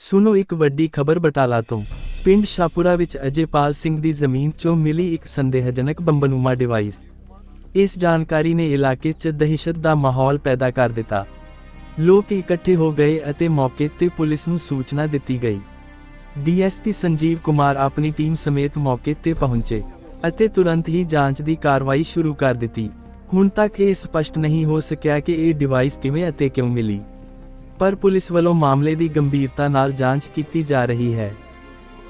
ਸੁਣੋ ਇੱਕ ਵੱਡੀ ਖਬਰ ਬਟਾਲਾ ਤੋਂ। ਪਿੰਡ ਸ਼ਾਪੁਰਾ ਵਿੱਚ ਅਜੇਪਾਲ ਸਿੰਘ ਦੀ ਜ਼ਮੀਨ 'ਚੋਂ ਮਿਲੀ ਇੱਕ ਸੰਦੇਹਜਨਕ ਬੰਬਨੁਮਾ ਡਿਵਾਈਸ ਇਸ ਜਾਣਕਾਰੀ ਨੇ ਇਲਾਕੇ 'ਚ ਦਹਿਸ਼ਤ ਦਾ ਮਾਹੌਲ ਪੈਦਾ ਕਰ ਦਿੱਤਾ। ਲੋਕ ਇਕੱਠੇ ਹੋ ਗਏ ਅਤੇ ਮੌਕੇ ਤੇ ਪੁਲਿਸ ਨੂੰ ਸੂਚਨਾ ਦਿੱਤੀ ਗਈ। ਡੀਐਸਪੀ ਸੰਜੀਵ ਕੁਮਾਰ ਆਪਣੀ ਟੀਮ ਸਮੇਤ ਮੌਕੇ ਤੇ ਪਹੁੰਚੇ ਅਤੇ ਤੁਰੰਤ ਹੀ ਜਾਂਚ ਦੀ ਕਾਰਵਾਈ ਸ਼ੁਰੂ ਕਰ ਦਿੱਤੀ। ਹੁਣ ਤੱਕ ਇਹ ਸਪਸ਼ਟ ਨਹੀਂ ਹੋ ਸਕਿਆ ਕਿ ਇਹ ਡਿਵਾਈਸ ਕਿਵੇਂ ਅਤੇ ਕਿਉਂ ਮਿਲੀ। ਪਰ ਪੁਲਿਸ ਵੱਲੋਂ ਮਾਮਲੇ ਦੀ ਗੰਭੀਰਤਾ ਨਾਲ ਜਾਂਚ ਕੀਤੀ ਜਾ ਰਹੀ ਹੈ।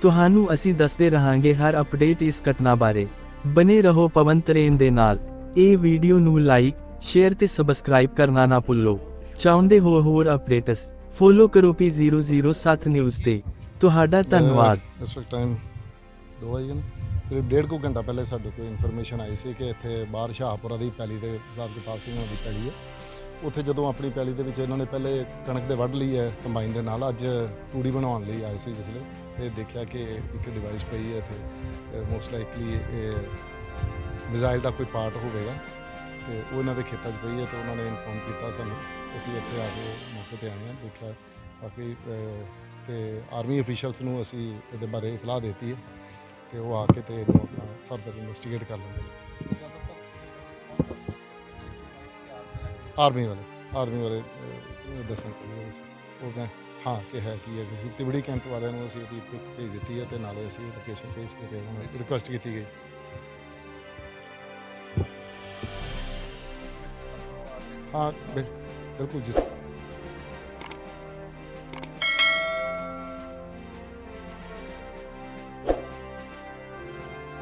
ਤੁਹਾਨੂੰ ਅਸੀਂ ਦੱਸਦੇ ਰਹਾਂਗੇ ਹਰ ਅਪਡੇਟ ਇਸ ਘਟਨਾ ਬਾਰੇ। ਬਨੇ ਰਹੋ ਪਵਨ ਤਰੇਨ ਦੇ ਨਾਲ। ਇਹ ਵੀਡੀਓ ਨੂੰ ਲਾਈਕ ਸ਼ੇਅਰ ਤੇ ਸਬਸਕ੍ਰਾਈਬ ਕਰਨਾ ਨਾ ਭੁੱਲੋ। ਚਾਹੁੰਦੇ ਹੋ ਹੋਰ ਅਪਡੇਟਸ ਫੋਲੋ ਕਰੋ P007 ਨਿਊਜ਼ ਤੇ। ਤੁਹਾਡਾ ਧੰਨਵਾਦ। ਇਸ ਵਕਤ ਟਾਈਮ ਦੋ ਵਜੇ ਨੇ ਕਰੀਬ ਡੇਢ ਕੁ ਘੰਟਾ ਪਹਿਲੇ ਸਾਡੇ ਕੋਲ ਇਨਫੋਰਮੇਸ਼ਨ ਆਈ ਸੀ ਕਿ ਇੱਥੇ ਬਾਹਰ ਸ਼ਾਹਪੁਰਾ ਦੀ ਪੈਲੀ ਦੇ ਸਰਦਾਰ ਗੋਪਾਲ ਸਿੰਘ ਦੀ ਪੈਲੀ ਹੈ। ਉੱਥੇ ਜਦੋਂ ਆਪਣੀ ਪੈਲੀ ਦੇ ਵਿੱਚ ਇਹਨਾਂ ਨੇ ਪਹਿਲੇ ਕਣਕ ਦੇ ਵੱਢ ਲਈ ਹੈ ਕੰਬਾਈਨ ਦੇ ਨਾਲ ਅੱਜ ਤੂੜੀ ਬਣਾਉਣ ਲਈ ਆਏ ਸੀ ਜਿਸਲੇ। ਤੇ ਦੇਖਿਆ ਕਿ ਇੱਕ ਡਿਵਾਈਸ ਪਈ ਹੈ ਇੱਥੇ ਮੋਸਟ ਲਾਈਕਲੀ ਇਹ ਮਿਜ਼ਾਈਲ ਦਾ ਕੋਈ ਪਾਰਟ ਹੋਵੇਗਾ। ਤੇ ਉਹ ਇਹਨਾਂ ਦੇ ਖੇਤਾਂ 'ਚ ਪਈ ਹੈ ਤੇ ਉਹਨਾਂ ਨੇ ਇਨਫੋਰਮ ਕੀਤਾ ਸਾਨੂੰ। ਅਸੀਂ ਇੱਥੇ ਆ ਕੇ ਮੌਕੇ ਤੇ ਆਏ ਹਾਂ ਦੇਖਿਆ ਬਾਕੀ ਅਹ, ਤੇ ਆਰਮੀ ਅਫੀਸ਼ੀਅਲਸ ਨੂੰ ਅਸੀਂ ਇਹਦੇ ਬਾਰੇ ਇਤਲਾਹ ਦਿੱਤੀ ਹੈ। ਤੇ ਉਹ ਆ ਕੇ ਤੇ ਇਹਨੂੰ ਆਪਣਾ ਫਰਦਰ ਇਨਵੈਸਟੀਗੇਟ ਕਰ ਲੈਂਦੇ ਨੇ। ਆਰਮੀ ਵਾਲੇ ਆਰਮੀ ਵਾਲੇ ਅਹ, ਦੱਸਣ ਕੋਈ ਇਹਦੇ 'ਚ ਉਹ ਮੈਂ ਹਾਂ ਕਿ ਹੈ ਕੀ ਹੈ ਕਿਸੇ ਤਿਬੜੀ ਕੈਂਪ ਵਾਲਿਆਂ ਨੂੰ ਅਸੀਂ ਇਹਦੀ ਪਿਕ ਭੇਜ ਦਿੱਤੀ ਹੈ ਤੇ ਨਾਲੇ ਅਸੀਂ ਲੋਕੇਸ਼ਨ ਭੇਜ ਕੇ ਤੇ ਉਹਨਾਂ ਨੂੰ ਰਿਕੁਐਸਟ ਕੀਤੀ ਗਈ। ਹਾਂ ਬਿਲ- ਬਿਲਕੁਲ ਜਿਸ